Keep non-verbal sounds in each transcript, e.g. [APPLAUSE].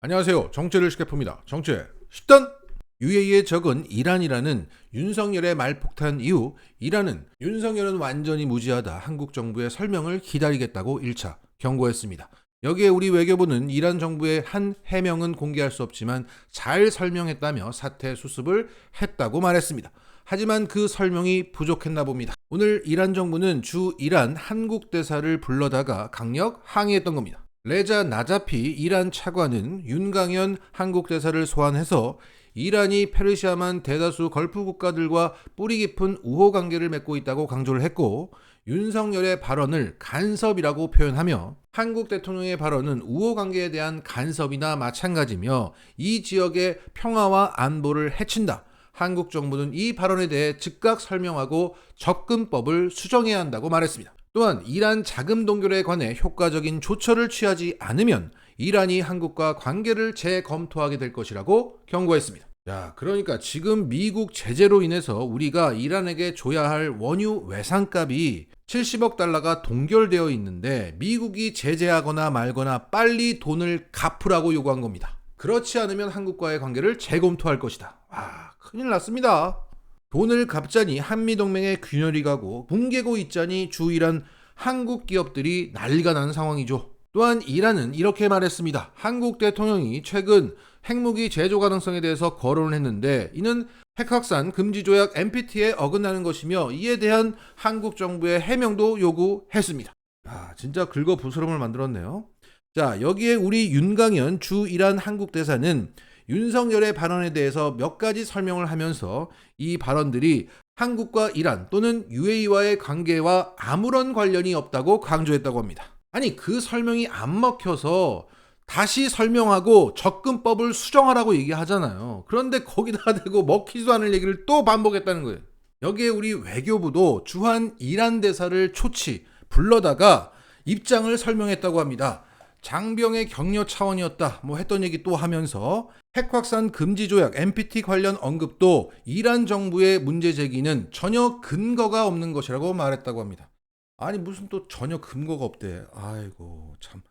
안녕하세요. 정체를 풉니다. 정체 10단! UAE의 적은 이란이라는 윤석열의 말폭탄 이후 이란은 윤석열은 완전히 무지하다 한국 정부의 설명을 기다리겠다고 1차 경고했습니다. 여기에 우리 외교부는 이란 정부의 한 해명은 공개할 수 없지만 잘 설명했다며 사태 수습을 했다고 말했습니다. 하지만 그 설명이 부족했나 봅니다. 오늘 이란 정부는 주 이란 한국 대사를 불러다가 강력 항의했던 겁니다. 레자 나자피 이란 차관은 윤강현 한국 대사를 소환해서 이란이 페르시아만 대다수 걸프 국가들과 뿌리 깊은 우호 관계를 맺고 있다고 강조를 했고 윤석열의 발언을 간섭이라고 표현하며 한국 대통령의 발언은 우호 관계에 대한 간섭이나 마찬가지며 이 지역의 평화와 안보를 해친다. 한국 정부는 이 발언에 대해 즉각 설명하고 접근법을 수정해야 한다고 말했습니다. 또한 이란 자금 동결에 관해 효과적인 조처를 취하지 않으면 이란이 한국과 관계를 재검토하게 될 것이라고 경고했습니다. 자, 그러니까 지금 미국 제재로 인해서 우리가 이란에게 줘야 할 원유 외상값이 70억 달러가 동결되어 있는데 미국이 제재하거나 말거나 빨리 돈을 갚으라고 요구한 겁니다. 그렇지 않으면 한국과의 관계를 재검토할 것이다. 와, 큰일 났습니다. 돈을 갚자니 한미동맹에 균열이 가고 붕괴고 있자니 주이란 한국 기업들이 난리가 나는 상황이죠. 또한 이란은 이렇게 말했습니다. 한국 대통령이 최근 핵무기 제조 가능성에 대해서 거론을 했는데 이는 핵 확산 금지 조약 NPT에 어긋나는 것이며 이에 대한 한국 정부의 해명도 요구했습니다. 아, 진짜 긁어 부스럼을 만들었네요. 자, 여기에 우리 윤강현 주 이란 한국 대사는 윤석열의 발언에 대해서 몇 가지 설명을 하면서 이 발언들이 한국과 이란 또는 UAE와의 관계와 아무런 관련이 없다고 강조했다고 합니다. 아니, 그 설명이 안 먹혀서 다시 설명하고 접근법을 수정하라고 얘기하잖아요. 그런데 거기다 [LAUGHS] 대고 먹히지도 않을 얘기를 또 반복했다는 거예요. 여기에 우리 외교부도 주한 이란 대사를 초치 불러다가 입장을 설명했다고 합니다. 장병의 격려 차원이었다. 뭐 했던 얘기 또 하면서 핵 확산 금지 조약 NPT 관련 언급도 이란 정부의 문제 제기는 전혀 근거가 없는 것이라고 말했다고 합니다. 아니 무슨 또 전혀 근거가 없대. 아이고 참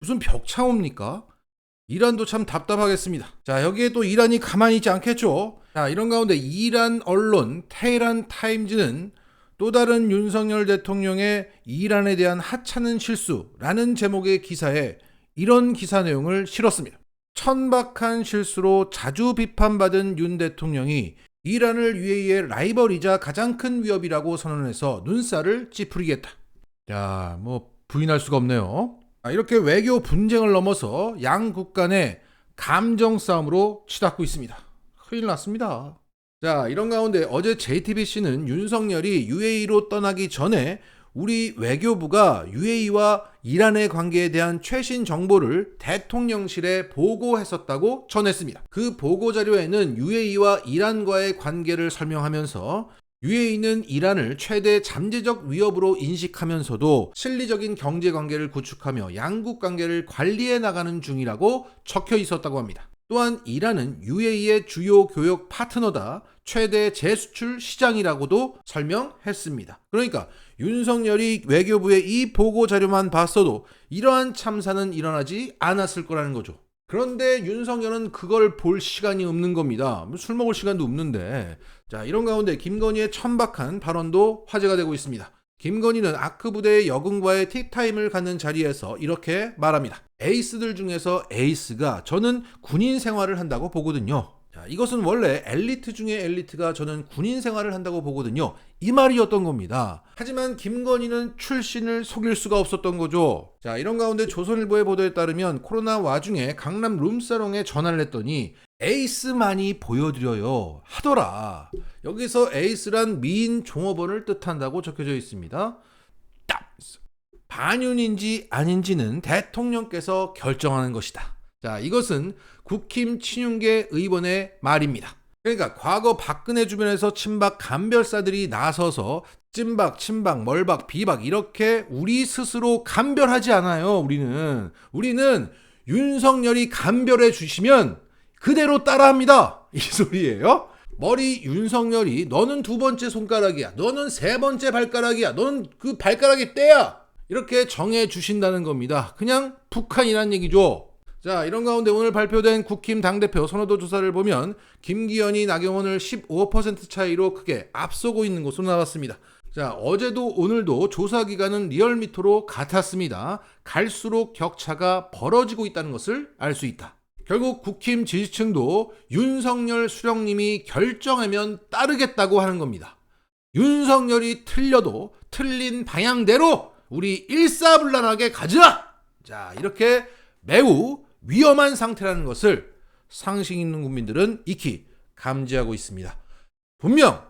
무슨 벽차옵니까? 이란도 참 답답하겠습니다. 자, 여기에 또 이란이 가만히 있지 않겠죠? 자, 이런 가운데 이란 언론 테헤란 타임즈는 또 다른 윤석열 대통령의 이란에 대한 하찮은 실수라는 제목의 기사에 이런 기사 내용을 실었습니다. 천박한 실수로 자주 비판받은 윤 대통령이 이란을 UAE의 라이벌이자 가장 큰 위협이라고 선언해서 눈살을 찌푸리겠다. 야, 뭐 부인할 수가 없네요. 아, 이렇게 외교 분쟁을 넘어서 양국 간의 감정 싸움으로 치닫고 있습니다. 큰일 났습니다. 자, 이런 가운데 어제 JTBC는 윤석열이 UAE로 떠나기 전에 우리 외교부가 UAE와 이란의 관계에 대한 최신 정보를 대통령실에 보고했었다고 전했습니다. 그 보고 자료에는 UAE와 이란과의 관계를 설명하면서 UAE는 이란을 최대 잠재적 위협으로 인식하면서도 실리적인 경제 관계를 구축하며 양국 관계를 관리해 나가는 중이라고 적혀 있었다고 합니다. 또한 이란은 UAE의 주요 교역 파트너다 최대 재수출 시장이라고도 설명했습니다. 그러니까 윤석열이 외교부의 이 보고 자료만 봤어도 이러한 참사는 일어나지 않았을 거라는 거죠. 그런데 윤석열은 그걸 볼 시간이 없는 겁니다. 뭐술 먹을 시간도 없는데. 자, 이런 가운데 김건희의 천박한 발언도 화제가 되고 있습니다. 김건희는 아크 부대의 여군과의 틱타임을 갖는 자리에서 이렇게 말합니다. 에이스들 중에서 에이스가 저는 군인 생활을 한다고 보거든요. 자, 이것은 원래 엘리트 중에 엘리트가 저는 군인 생활을 한다고 보거든요. 이 말이었던 겁니다. 하지만 김건희는 출신을 속일 수가 없었던 거죠. 자, 이런 가운데 조선일보의 보도에 따르면 코로나 와중에 강남 룸사롱에 전화를 했더니 에이스만이 보여드려요 하더라. 여기서 에이스란 미인 종업원을 뜻한다고 적혀져 있습니다. 반윤인지 아닌지는 대통령께서 결정하는 것이다. 자, 이것은 국힘 친윤계 의원의 말입니다. 그러니까 과거 박근혜 주변에서 친박 간별사들이 나서서 찐박, 친박, 멀박, 비박 이렇게 우리 스스로 간별하지 않아요. 우리는 우리는 윤석열이 간별해 주시면 그대로 따라합니다. [LAUGHS] 이 소리예요. 머리 윤석열이 너는 두 번째 손가락이야. 너는 세 번째 발가락이야. 너는 그 발가락이 떼야. 이렇게 정해 주신다는 겁니다. 그냥 북한이란 얘기죠. 자, 이런 가운데 오늘 발표된 국힘 당대표 선호도 조사를 보면 김기현이 나경원을 15% 차이로 크게 앞서고 있는 것으로 나왔습니다. 자, 어제도 오늘도 조사 기간은 리얼미터로 같았습니다. 갈수록 격차가 벌어지고 있다는 것을 알 수 있다. 결국 국힘 지지층도 윤석열 수령님이 결정하면 따르겠다고 하는 겁니다. 윤석열이 틀려도 틀린 방향대로 우리 일사불란하게 가자! 자, 이렇게 매우 위험한 상태라는 것을 상식 있는 국민들은 익히 감지하고 있습니다. 분명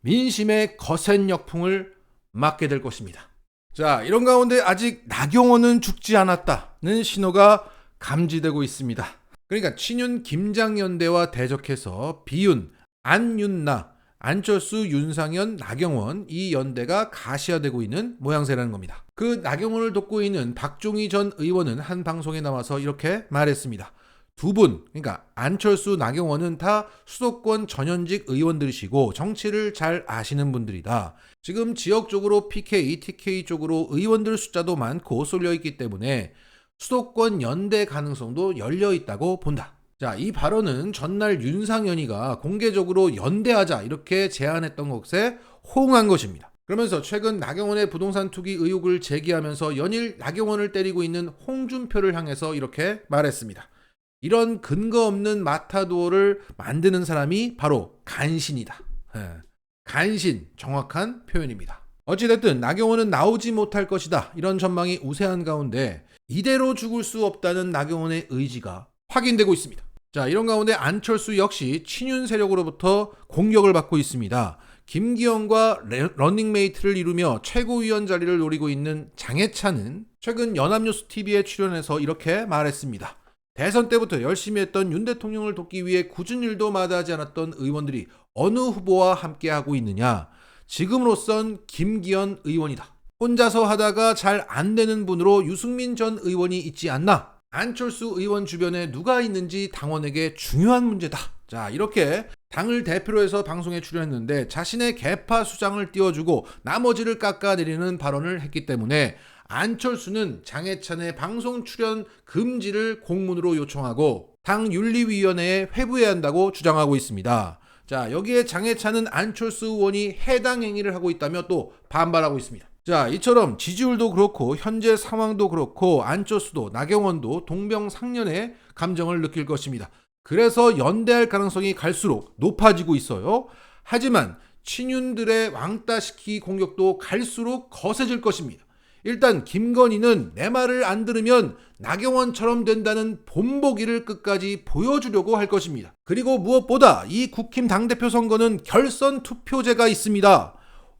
민심의 거센 역풍을 맞게 될 것입니다. 자, 이런 가운데 아직 나경원은 죽지 않았다는 신호가 감지되고 있습니다. 그러니까 친윤 김장연대와 대적해서 비윤, 안윤나, 안철수, 윤상현, 나경원 이 연대가 가시화되고 있는 모양새라는 겁니다. 그 나경원을 돕고 있는 박종희 전 의원은 한 방송에 나와서 이렇게 말했습니다. 두 분, 그러니까 안철수, 나경원은 다 수도권 전현직 의원들이시고 정치를 잘 아시는 분들이다. 지금 지역적으로 PK, TK 쪽으로 의원들 숫자도 많고 쏠려 있기 때문에 수도권 연대 가능성도 열려 있다고 본다. 자, 이 발언은 전날 윤상현이가 공개적으로 연대하자 이렇게 제안했던 것에 호응한 것입니다. 그러면서 최근 나경원의 부동산 투기 의혹을 제기하면서 연일 나경원을 때리고 있는 홍준표를 향해서 이렇게 말했습니다. 이런 근거 없는 마타도어를 만드는 사람이 바로 간신이다. 예, 간신 정확한 표현입니다. 어찌됐든 나경원은 나오지 못할 것이다. 이런 전망이 우세한 가운데 이대로 죽을 수 없다는 나경원의 의지가 확인되고 있습니다. 자, 이런 가운데 안철수 역시 친윤 세력으로부터 공격을 받고 있습니다. 김기현과 런닝메이트를 이루며 최고위원 자리를 노리고 있는 장해찬은 최근 연합뉴스 TV에 출연해서 이렇게 말했습니다. 대선 때부터 열심히 했던 윤 대통령을 돕기 위해 굳은 일도 마다하지 않았던 의원들이 어느 후보와 함께하고 있느냐? 지금으로선 김기현 의원이다. 혼자서 하다가 잘 안 되는 분으로 유승민 전 의원이 있지 않나? 안철수 의원 주변에 누가 있는지 당원에게 중요한 문제다. 자, 이렇게 당을 대표로 해서 방송에 출연했는데 자신의 개파 수장을 띄워주고 나머지를 깎아내리는 발언을 했기 때문에 안철수는 장해찬의 방송 출연 금지를 공문으로 요청하고 당 윤리위원회에 회부해야 한다고 주장하고 있습니다. 자, 여기에 장해찬은 안철수 의원이 해당 행위를 하고 있다며 또 반발하고 있습니다. 자, 이처럼 지지율도 그렇고 현재 상황도 그렇고 안철수도 나경원도 동병상련의 감정을 느낄 것입니다. 그래서 연대할 가능성이 갈수록 높아지고 있어요. 하지만 친윤들의 왕따시키 공격도 갈수록 거세질 것입니다. 일단 김건희는 내 말을 안 들으면 나경원처럼 된다는 본보기를 끝까지 보여주려고 할 것입니다. 그리고 무엇보다 이 국힘 당대표 선거는 결선 투표제가 있습니다.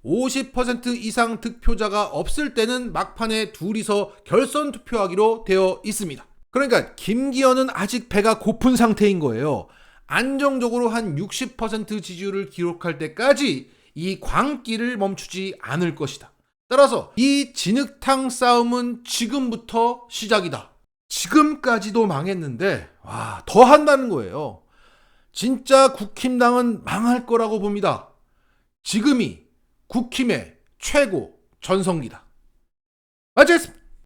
50% 이상 득표자가 없을 때는 막판에 둘이서 결선 투표하기로 되어 있습니다. 그러니까 김기현은 아직 배가 고픈 상태인 거예요. 안정적으로 한 60% 지지율을 기록할 때까지 이 광기를 멈추지 않을 것이다. 따라서 이 진흙탕 싸움은 지금부터 시작이다. 지금까지도 망했는데 와, 더 한다는 거예요. 진짜 국힘당은 망할 거라고 봅니다. 지금이 국힘의 최고 전성기다. 마치겠습니다.